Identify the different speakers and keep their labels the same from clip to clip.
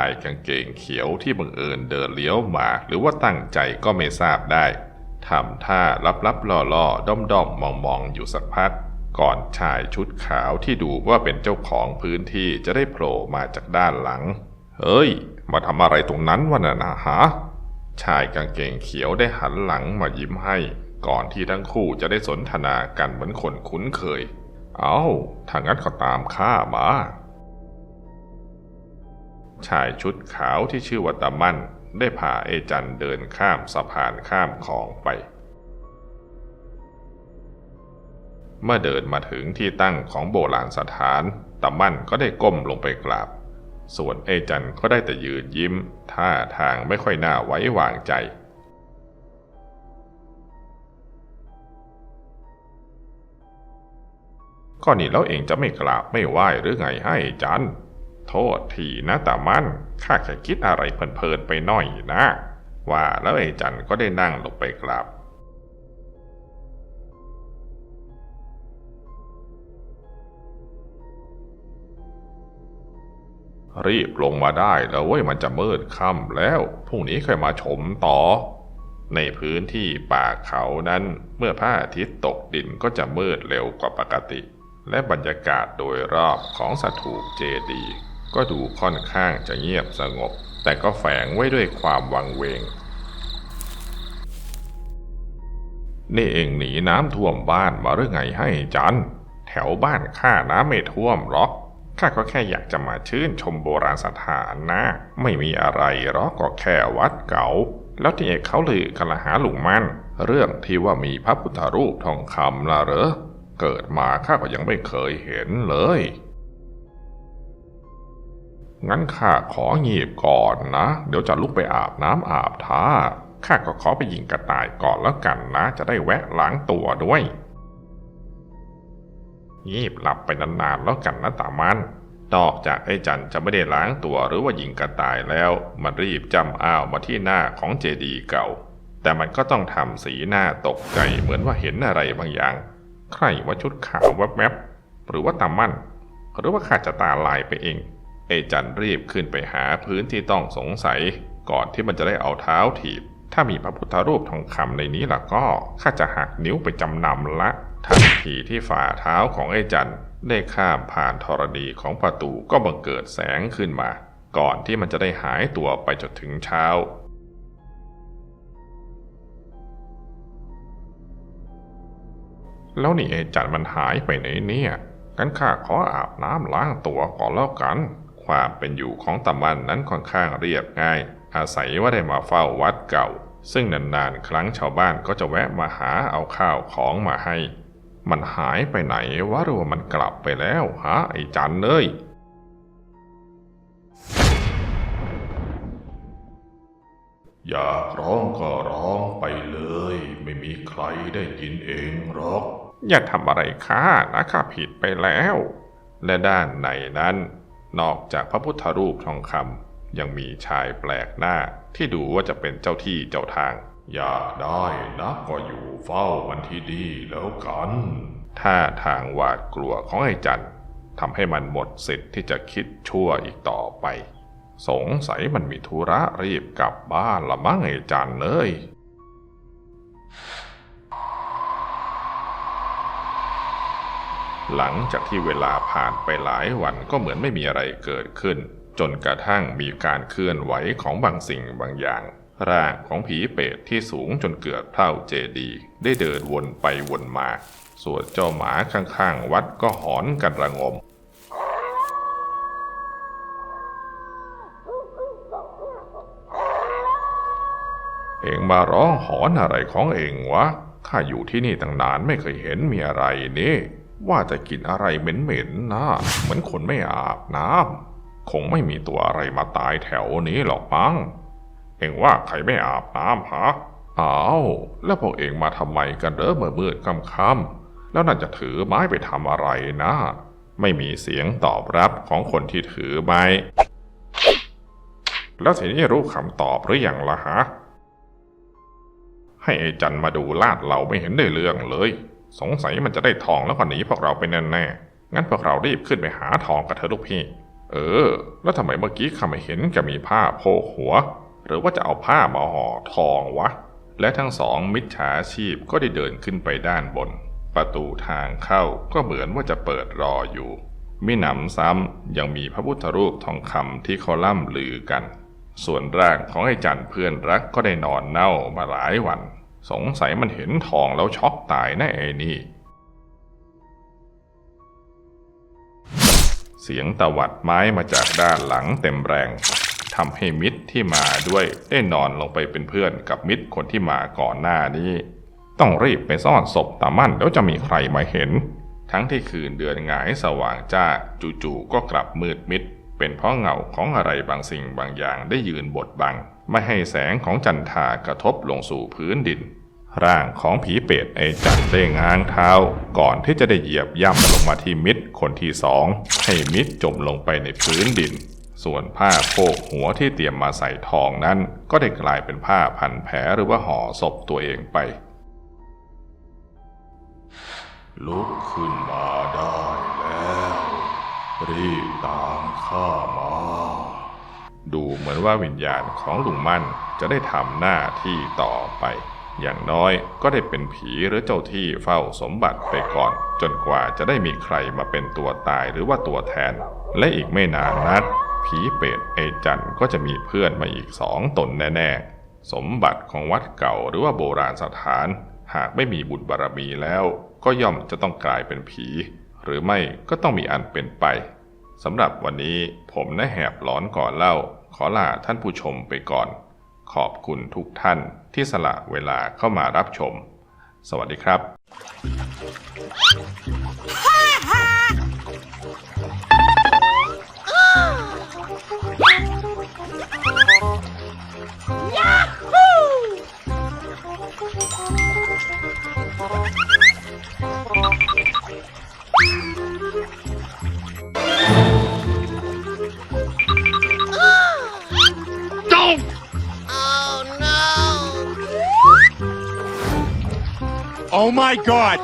Speaker 1: ายกางเกงเขียวที่บังเอิญเดินเลี้ยวมา หรือว่าตั้งใจก็ไม่ทราบได้ทำท่าลับๆล่อๆด้อมๆมองๆอยู่สักพัก ก่อนชายชุดขาวที่ดูว่าเป็นเจ้าของพื้นที่จะได้โผล่มาจากด้านหลัง เฮ้ย มาทำอะไรตรงนั้นวะน่ะนะฮะชายกางเกงเขียวได้หันหลังมายิ้มให้ ก่อนที่ทั้งคู่จะได้สนทนากันเหมือนคนคุ้นเคย เอาถ้างั้นก็ตามข้ามา ชายชุดขาวที่ชื่อว่าตามั่น ได้พาเอจันเดินข้ามสะพานข้ามคลองไป เมื่อเดินมาถึงที่ตั้งของโบราณสถานตามั่นก็ได้ก้มลงไปกราบ ส่วนเอจันก็ได้แต่ยืนยิ้ม ท่าทางไม่ค่อยน่าไว้วางใจก็นี่แล้วเองจะไม่กราบไม่ไหว้หรือไงให้จัน โทษทีนะตามันข้าแค่คิดอะไรเพลินๆไปหน่อยนะ ว่าแล้วไอ้จันก็ได้นั่งลงไปกราบรีบลงมาได้แล้วเว้ยมันจะมืดค่ำแล้ว พรุ่งนี้ค่อยมาชมต่อ ในพื้นที่ป่าเขานั้นเมื่อพระอาทิตย์ตกดินก็จะมืดเร็วกว่าปกติและบรรยากาศโดยรอบของสถูปเจดีย์ ก็ดูค่อนข้างจะเงียบสงบ แต่ก็แฝงไว้ด้วยความวังเวง นี่เองหนีน้ำท่วมบ้านมาหรือไงให้จัน แถวบ้านข้าน้ำไม่ท่วมหรอกข้าก็แค่อยากจะมาชื่นชมโบราณสถานนะ ไม่มีอะไรหรอกก็แค่วัดเก่า แล้วที่เอกเขาลือกันละหาหลุงมัน เรื่องที่ว่ามีพระพุทธรูปทองคำละเหรอ เกิดมาข้าก็ยังไม่เคยเห็นเลย งั้นข้าของีบก่อนนะ เดี๋ยวจะลุกไปอาบน้ำอาบท่าข้าก็ขอไปยิงกระต่ายก่อนแล้วกันนะ จะได้แวะล้างตัวด้วย งีบหลับไปนานๆแล้วกันนะตามัน นอกจากไอ้จันจะไม่ได้ล้างตัวหรือว่ายิงกระต่ายแล้ว มันรีบจำอ้าวมาที่หน้าของเจดีย์เก่า แต่มันก็ต้องทำสีหน้าตกใจเหมือนว่าเห็นอะไรบางอย่าง ใครว่าชุดขาวแวบๆหรือว่าตามันหรือว่าข้าจะตาลายไปเอง เอจันรีบขึ้นไปหาพื้นที่ต้องสงสัย ก่อนที่มันจะได้เอาเท้าถีบ ถ้ามีพระพุทธรูปทองคำในนี้ล่ะก็ข้าจะหักนิ้วไปจำนำละทันทีที่ฝ่าเท้าของไอ้จันได้ข้ามผ่านธรณีของประตูก็บังเกิดแสงขึ้นมา ก่อนที่มันจะได้หายตัวไปจนถึงเช้าแล้วนี่ไอ้จันมันหายไปไหนเนี่ย กันข้าขออาบน้ำล้างตัวก่อนแล้วกัน ความเป็นอยู่ของตะมันนั้นค่อนข้างเรียบง่าย อาศัยว่าได้มาเฝ้าวัดเก่า ซึ่งนานๆ ครั้งชาวบ้านก็จะแวะมาหาเอาข้าวของมาให้ มันหายไปไหนวะหรือว่ามันกลับไปแล้วฮะไอ้จันเอ้ยอยากร้องก็ร้องไปเลย ไม่มีใครได้ยินเองหรอก อย่าทำอะไรข้านะข้าผิดไปแล้ว และด้านในนั้น นอกจากพระพุทธรูปทองคำยังมีชายแปลกหน้าที่ดูว่าจะเป็นเจ้าที่เจ้าทาง อยากได้นะก็อยู่เฝ้ามันที่ดีแล้วกันท่าทางหวาดกลัวของไอ้จันทำให้มันหมดสิทธิ์ที่จะคิดชั่วอีกต่อไป สงสัยมันมีธุระรีบกลับบ้านละมั้งไอ้จันเอ้ย หลังจากที่เวลาผ่านไปหลายวันก็เหมือนไม่มีอะไรเกิดขึ้น จนกระทั่งมีการเคลื่อนไหวของบางสิ่งบางอย่าง ร่างของผีเปรตที่สูงจนเกือบเท่าเจดีได้เดินวนไปวนมา ส่วนเจ้าหมาข้างๆวัดก็หอนกันระงมเองมาร้องหอนอะไรของเองวะ ข้าอยู่ที่นี่ตั้งนานไม่เคยเห็นมีอะไรนี่ ว่าจะกินอะไรเหม็นๆนะเหมือนคนไม่อาบน้ำคงไม่มีตัวอะไรมาตายแถวนี้หรอกมั้งเองว่าใครไม่อาบน้ำฮะอ้าวแล้วพวกเองมาทำไมกันเด้อเมื่อมืดค่ำๆแล้วน่าจะถือไม้ไปทำอะไรนะ ไม่มีเสียงตอบรับของคนที่ถือไม้แล้วทีนี้รู้คำตอบหรือยังล่ะฮะให้ไอ้จันมาดูลาดเราไม่เห็นได้เรื่องเลย สงสัยมันจะได้ทองแล้วก็หนีพวกเราไปแน่ๆงั้นพวกเรารีบขึ้นไปหาทองกับเธอลูกพี่ เออ แล้วทำไมเมื่อกี้ข้าไม่เห็นจะมีผ้าโพกหัว หรือว่าจะเอาผ้ามาห่อทองวะ และทั้งสองมิจฉาชีพก็ได้เดินขึ้นไปด้านบน ประตูทางเข้าก็เหมือนว่าจะเปิดรออยู่มิหนำซ้ำยังมีพระพุทธรูปทองคำที่เขาล่ำลือกัน ส่วนร่างของไอ้จันเพื่อนรักก็ได้นอนเน่ามาหลายวัน สงสัยมันเห็นทองแล้วช็อกตายแน่ไอ้นี่ เสียงตวัดไม้มาจากด้านหลังเต็มแรงทำให้มิตรที่มาด้วยได้นอนลงไปเป็นเพื่อนกับมิตรคนที่มาก่อนหน้านี้ ต้องรีบไปซ่อนศพตามั่นแล้วจะมีใครมาเห็น ทั้งที่คืนเดือนหงายสว่างจ้าจู่ๆก็กลับมืดมิด เป็นเพราะเงาของอะไรบางสิ่งบางอย่างได้ยืนบดบัง ไม่ให้แสงของจันทากระทบลงสู่พื้นดิน ร่างของผีเป็ดไอจันได้ง้างเท้า ก่อนที่จะได้เหยียบย่ำลงมาที่มิดคนที่สอง ให้มิดจมลงไปในพื้นดิน ส่วนผ้าโพกหัวที่เตรียมมาใส่ทองนั้น ก็ได้กลายเป็นผ้าพันแผลหรือว่าห่อศพตัวเองไป ลุกขึ้นมาได้แล้ว รีบตามข้ามา ดูเหมือนว่าวิญญาณของลุงมั่นจะได้ทำหน้าที่ต่อไป อย่างน้อยก็ได้เป็นผีหรือเจ้าที่เฝ้าสมบัติไปก่อน จนกว่าจะได้มีใครมาเป็นตัวตายหรือว่าตัวแทน และอีกไม่นานนักผีเป็ดไอจันก็จะมีเพื่อนมาอีกสองตนแน่ๆ สมบัติของวัดเก่าหรือว่าโบราณสถาน หากไม่มีบุญบารรมีแล้ว ก็ย่อมจะต้องกลายเป็นผี หรือไม่ก็ต้องมีอันเป็นไป สำหรับวันนี้ผมนะแหบหลอนก่อนเล่า ขอลาท่านผู้ชมไปก่อน ขอบคุณทุกท่านที่สละเวลาเข้ามารับชม สวัสดีครับ
Speaker 2: Oh my god!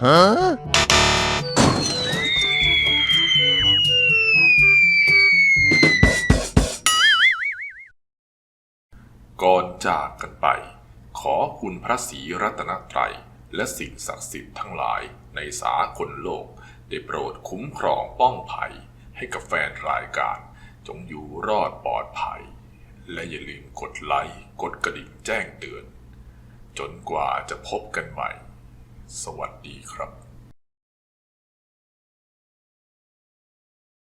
Speaker 2: Huh?
Speaker 1: คุณพระศรีรัตนตรัย และสิ่งศักดิ์สิทธิ์ทั้งหลายในสากลโลก ได้โปรดคุ้มครองป้องภัย ให้กับแฟนรายการ จงอยู่รอดปลอดภัย และอย่าลืมกดไลค์กดกระดิ่งแจ้งเตือน จนกว่าจะพบกันใหม่ สวัสดีครับ